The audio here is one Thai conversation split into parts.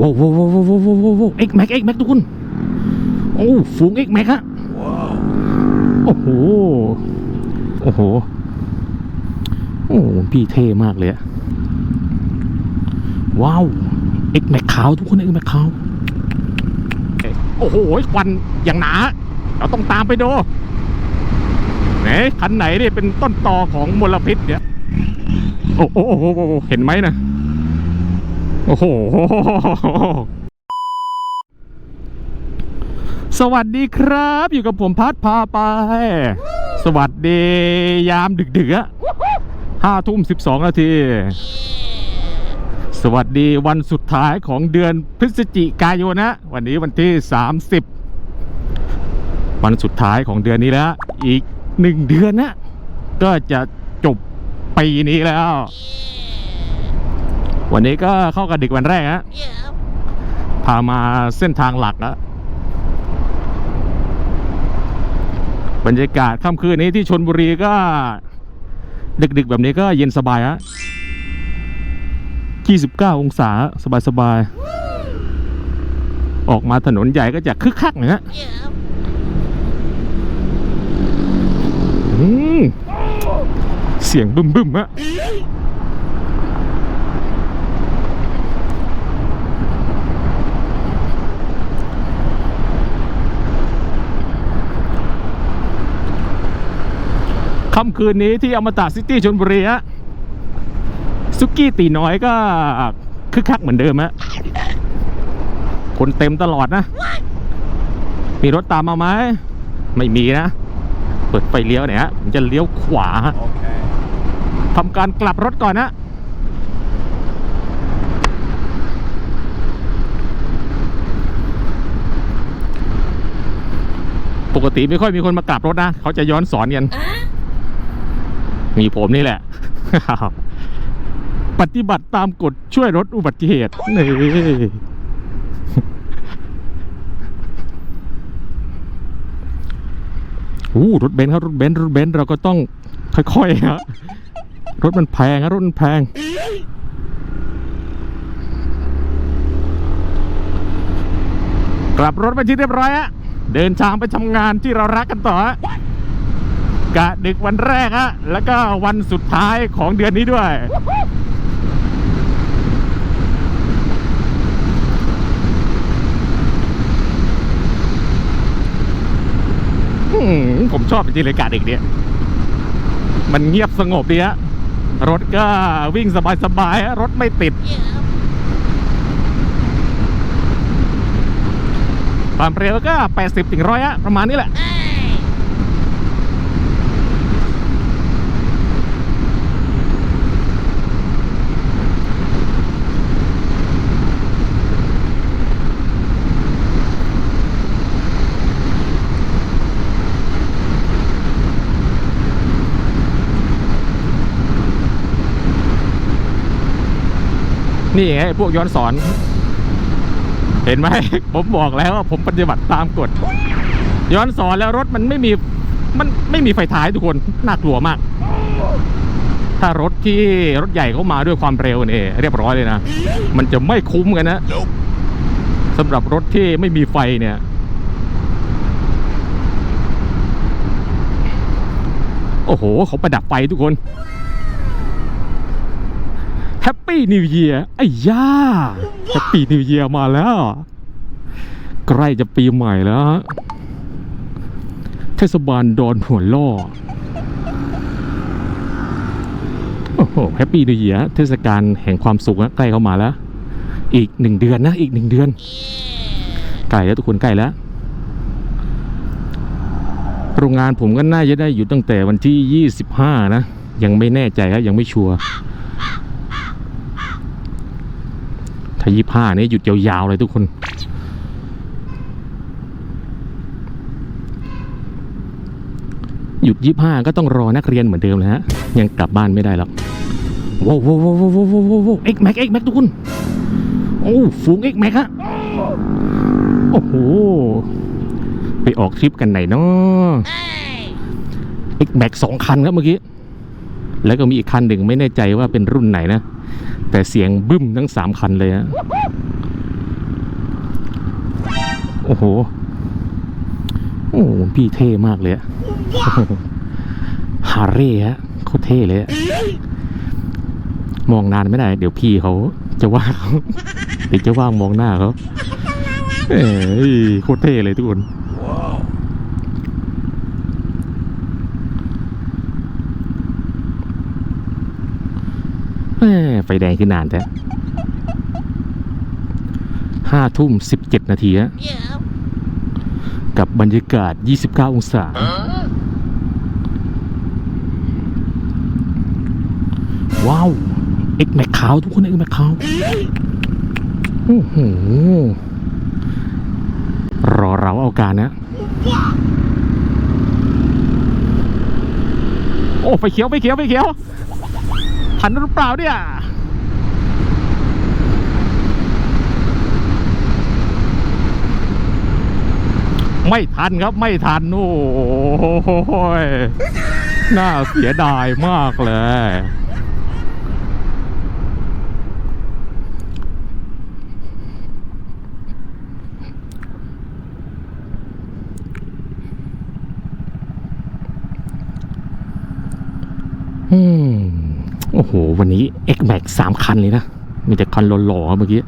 ว้าวว้าวว้าวว้าวว้าวว้าวเอ็กแม็กเอ็กแม็กทุกคนโอ้ฝูงเอ็กแม็กฮะโอ้โหโอ้โหโอ้พี่เท่มากเลยอะว้าวเอ็กแม็กขาวทุกคนเอ็กแม็กขาวโอ้โหควันอย่างหนาเราต้องตามไปดูไหนคันไหนเนี่ยเป็นต้นตอของมลพิษเนี่ยโอ้โหโอ้โหโอ้โหเห็นไหมนะ โอ้โห สวัสดีครับ อยู่กับผมพัดพาไป สวัสดียามดึกๆอะห้าทุ่มสิบสองนาที สวัสดีวันสุดท้ายของเดือนพฤศจิกายนนะ วันนี้วันที่ 30 วันสุดท้ายของเดือนนี้แล้ว อีกหนึ่งเดือนนะ ก็จะจบปีนี้แล้ว วันนี้ก็เข้ากับดึกวันแรกฮะพามาเส้นทางหลักแล้วบรรยากาศค่ำคืนนี้ที่ชนบุรีก็ ดึกๆแบบนี้ก็เย็นสบายฮะ 29 องศาสบายๆ ออกมาถนนใหญ่ก็จะคึกคักหน่อยฮะอืมเสียงบึ้มบึ้มๆฮะ ค่ำคืนนี้ที่อมตะซิตี้ชนบุรีฮะซุกี้ตีน้อยก็คึกคักเหมือนเดิมฮะคนเต็มตลอดนะ มีรถตามมาไหมไม่มีนะ เปิดไฟเลี้ยวเนี่ยฮะผมจะเลี้ยวขวาทำการกลับรถก่อนนะปกติไม่ค่อยมีคนมากลับรถนะ เขาจะย้อนสอนกัน มีผมนี่แหละ ปฏิบัติตามกฎช่วยลดอุบัติเหตุนี่อู้รถเบนซ์ครับรถเบนซ์รถเบนซ์เราก็ต้องค่อยๆฮะรถมันแพงครับรถมันแพง กลับรถไปที่เรียบร้อยฮะเดินทางไปทำงานที่เรารักกันต่อฮะ กะดึกวันแรกฮะแล้วก็วันสุดท้ายของเดือนนี้ด้วยอืมผมชอบจริงๆเลยกาดึกเนี่ย มันเงียบสงบดีฮะรถก็วิ่งสบายๆฮะรถไม่ติด ความเร็วก็ 80ถึงร้อยอะประมาณนี้แหละ นี่ไงพวกย้อนสอน เห็นไหม ผมบอกแล้วว่าผมปฏิบัติตามกฎ ย้อนสอนแล้วรถมันไม่มีมันไม่มีไฟท้ายทุกคน น่ากลัวมาก ถ้ารถที่รถใหญ่เข้ามาด้วยความเร็วเนี่ยเรียบร้อยเลยนะ มันจะไม่คุ้มกันนะสำหรับรถที่ไม่มีไฟเนี่ยโอ้โห เขาประดับไฟทุกคน แฮปปี้นิวเยียร์ไอ้ย่าแฮปปี้นิวเยียร์มาแล้ว ใกล้จะปีใหม่แล้วเทศบาลดอนหัวล่อโอ้โหแฮปปี้นิวเยียร์เทศกาลแห่งความสุขใกล้เข้ามาแล้ว อีกหนึ่งเดือนนะ อีกหนึ่งเดือนใกล้แล้วทุกคนใกล้แล้วโรงงานผมก็น่าจะได้อยู่ตั้งแต่วันที่ 25 นะ ยังไม่แน่ใจครับยังไม่ชัวร์ ถ้ายี่ห้านี่หยุดยาวๆเลยทุกคน หยุดยี่ห้าก็ต้องรอนักเรียนเหมือนเดิมเลยฮะ ยังกลับบ้านไม่ได้หรอกว้าวว้าวว้าวว้าวว้าวว้าวเอ็กแม็กเอ็กแม็กทุกคน โอ้ฝูงเอ็กแม็กฮะ โอ้โห ไปออกทริปกันไหนเนาะเอ็กแม็กสองคันครับเมื่อกี้ แล้วก็มีอีกคันหนึ่งไม่แน่ใจว่าเป็นรุ่นไหนนะ แต่เสียงบึ้มทั้งสามคันเลยฮะโอ้โห โอ้พี่เท่มากเลยอะฮาร์เร่ฮะโคตรเท่เลยอะมองนานไม่ได้ เดี๋ยวพี่เขาจะว่าเขาเดี๋ยวจะว่างมองหน้าเขาเอ้ยโคตรเท่เลยทุกคน แหม่ ไฟแดงขึ้นนานแต่ห้าทุ่มสิบเจ็ดนาทีฮะกับบรรยากาศ 29 องศา ว้าว เอ็กแมคขาว ทุกคนเอ็กแมคขาวโอ้โหรอเราเอาการนะ โอ้ ไฟเขียว ไฟเขียว ไฟเขียว ทันหรือเปล่าเนี่ยไม่ทันครับไม่ทัน โอ้โหยน่าเสียดายมากเลย อืม โอ้โห วันนี้ X Max สามคันเลยนะ มีแต่คันหล่อๆเมื่อกี้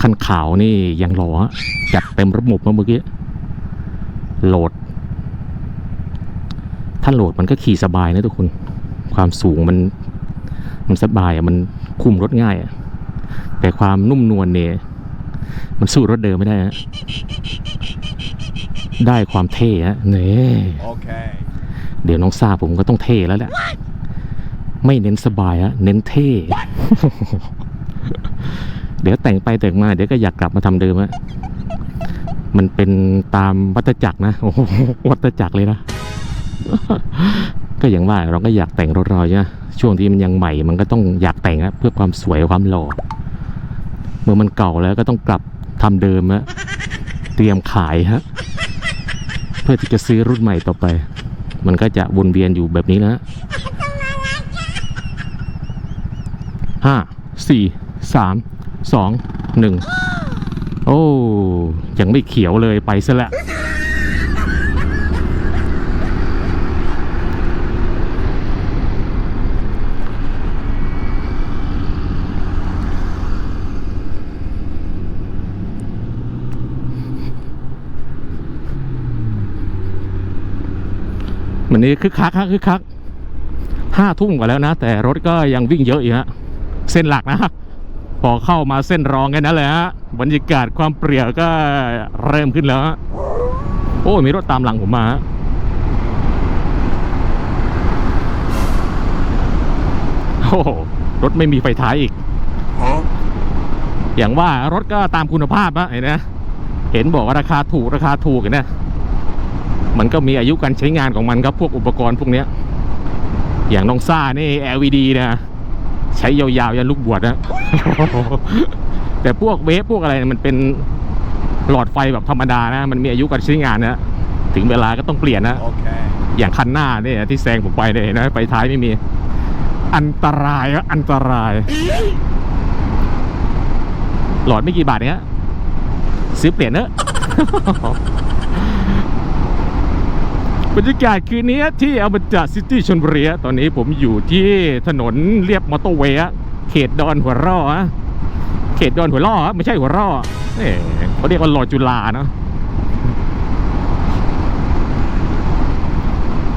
คันขาวนี่ยังหล่อฮะจัดเต็มระบบมาเมื่อกี้ โหลด ถ้าโหลดมันก็ขี่สบายนะทุกคน ความสูงมัน มันสบายอะมันคุมรถง่ายอะแต่ความนุ่มนวลเนี่ย มันสู้รถเดิมไม่ได้ฮะ ได้ความเท่ฮะเนี่ย Okay. เดี๋ยวน้องซาผมก็ต้องเท่แล้วแหละ ไม่เน้นสบายอะเน้นเท่ เดี๋ยวแต่งไปแต่งมา เดี๋ยวก็อยากกลับมาทำเดิมอะมันเป็นตามวัฏจักรนะโอ้วัฏจักรเลยนะ ก็อย่างว่าเราก็อยากแต่งรถเราใช่ไหมช่วงที่มันยังใหม่ มันก็ต้องอยากแต่งอะเพื่อความสวยความหล่อเมื่อมันเก่าแล้วก็ต้องกลับทำเดิมอะเตรียมขายฮะเพื่อที่จะซื้อรุ่นใหม่ต่อไป มันก็จะวนเวียนอยู่แบบนี้นะ ห้าสี่สามสองหนึ่งโอ้ยังไม่เขียวเลยไปซะและ้ววันนี้คึกคักฮะคึกคักห้าทุ่มกว่าแล้วนะ แต่รถก็ยังวิ่งเยอะอีกฮะ เส้นหลักนะพอเข้ามาเส้นรองกันนั่นแหละฮะบรรยากาศความเปรี่ยวก็เริ่มขึ้นแล้วโอ้ยมีรถตามหลังผมมาโอ้รถไม่มีไฟท้ายอีกอย่างว่ารถก็ตามคุณภาพนะเห็นนะเห็นบอกว่าราคาถูกราคาถูกเห็นนะมันก็มีอายุการใช้งานของมันครับพวกอุปกรณ์พวกนี้อย่างน้องซ่านี่ LED นะ ใช้ยาวๆยันลูกบวชนะแต่พวกเวฟพวกอะไรมันเป็นหลอดไฟแบบธรรมดานะ มันมีอายุการใช้งานนะถึงเวลาก็ต้องเปลี่ยนนะ Okay. อย่างคันหน้าเนี่ยที่แซงผมไปเนี่ยเห็นไหมไฟท้ายไม่มี อันตรายครับอันตราย หลอดไม่กี่บาทเนี้ยซื้อเปลี่ยนเนอะ บรรยากาศคืนนี้ที่อมตะซิตี้ชนบุรีตอนนี้ผมอยู่ที่ถนนเรียบมอเตอร์เวย์เขตดอนหัวร่อฮะเขตดอนหัวร่อไม่ใช่หัวร่อเอ้เขาเรียกว่าหลอจุฬาเนาะ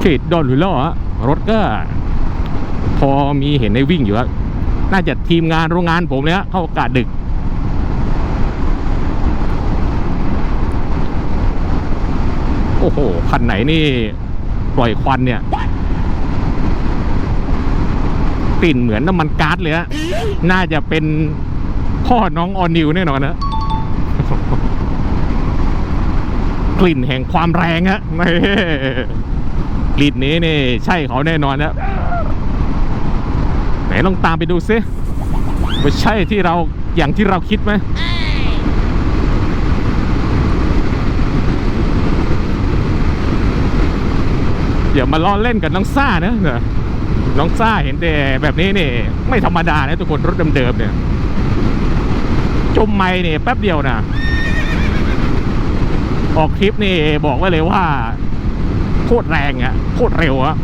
เขตดอนหัวร่อรถก็ พอมีเห็นในวิ่งอยู่น่าจะทีมงานโรงงานผมเลยฮะเข้าโอกาสดึก โอ้โห คันไหนนี่ ปล่อยควันเนี่ยกลิ่นเหมือนน้ำมันก๊าซเลยฮะน่าจะเป็นพ่อน้องออนิวแน่นอนนะกลิ่นแห่งความแรงฮะไม่กลิ่นนี้นี่ ใช่เขาแน่นอนนะไหนลองตามไปดูซิว่าใช่ที่เราอย่างที่เราคิดไหม อย่ามาล้อเล่นกับน้องซ่านะเนี่ยน้องซ่าเห็นแต่แบบนี้นี่ ไม่ธรรมดานะทุกคนรถเดิมๆเนี่ย จมไม่เนี่ยแป๊บเดียวนะออกทริปนี่บอกไว้เลยว่า โคตรแรงอะโคตรเร็วอะ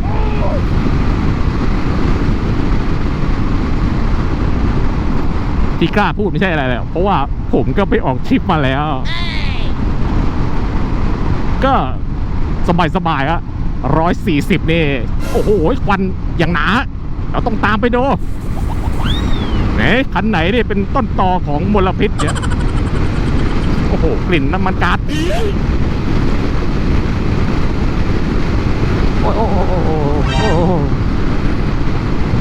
ที่กล้าพูดไม่ใช่อะไรเลยเพราะว่าผมก็ไปออกทริปมาแล้ว ก็สบายๆอะ 140 นี่ โอ้โหควันอย่างหนา เราต้องตามไปดูไหนคันไหนนี่เป็นต้นตอของมลพิษเนี่ย โอ้โห กลิ่นน้ำมันก๊าซโอ้โห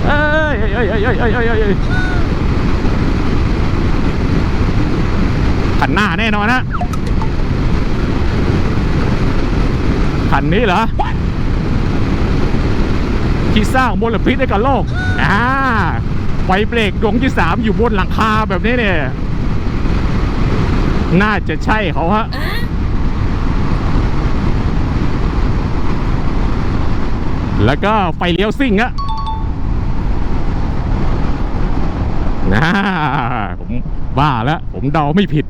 เอ้ยเอ้ยเอ้ยเอ้ยเอ้ยเอ้ยขันหน้าแน่นอนนะขันนี้เหรอ ที่สร้างมลพิษให้กับโลกอ่าไฟเบรกดวงที่สามอยู่บนหลังคาแบบนี้เนี่ย น่าจะใช่เขาฮะแล้วก็ไฟเลี้ยวซิ่งอะนะผมบ้าแล้ว ผมเดาไม่ผิด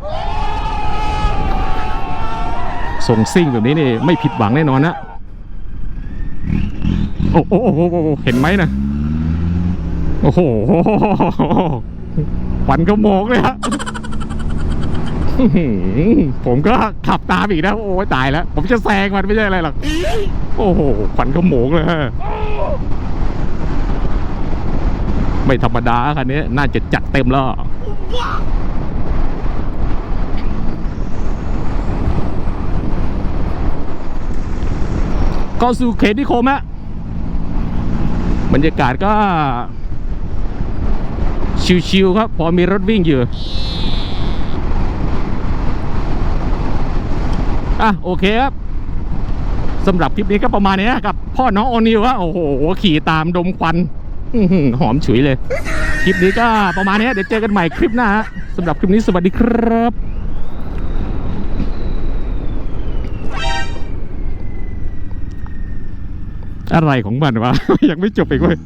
ส่งซิ่งแบบนี้นี่ไม่ผิดหวังแน่นอนนะ โอ้โหเห็นไหมนะโอ้โหควันก็โมกเลยฮะผมก็ขับตามอีกนะโอ้ตายแล้ว ผมจะแซงมันไม่ใช่อะไรหรอกโอ้โหควันก็โมกเลยฮะไม่ธรรมดาคันนี้น่าจะจัดเต็มแล้วก็สู่เขตนิคมฮะ บรรยากาศก็ ชิวๆครับ พอมีรถวิ่งอยู่อะโอเคครับสำหรับคลิปนี้ก็ประมาณนี้กับ พ่อน้องโอนิวฮะโอ้โห ขี่ตามดมควันหอมฉุยเลย คลิปนี้ก็ประมาณนี้เดี๋ยวเจอกันใหม่คลิปหน้าสำหรับคลิปนี้สวัสดีครับ อะไรของมันวะ ยังไม่จบอีกเว้ย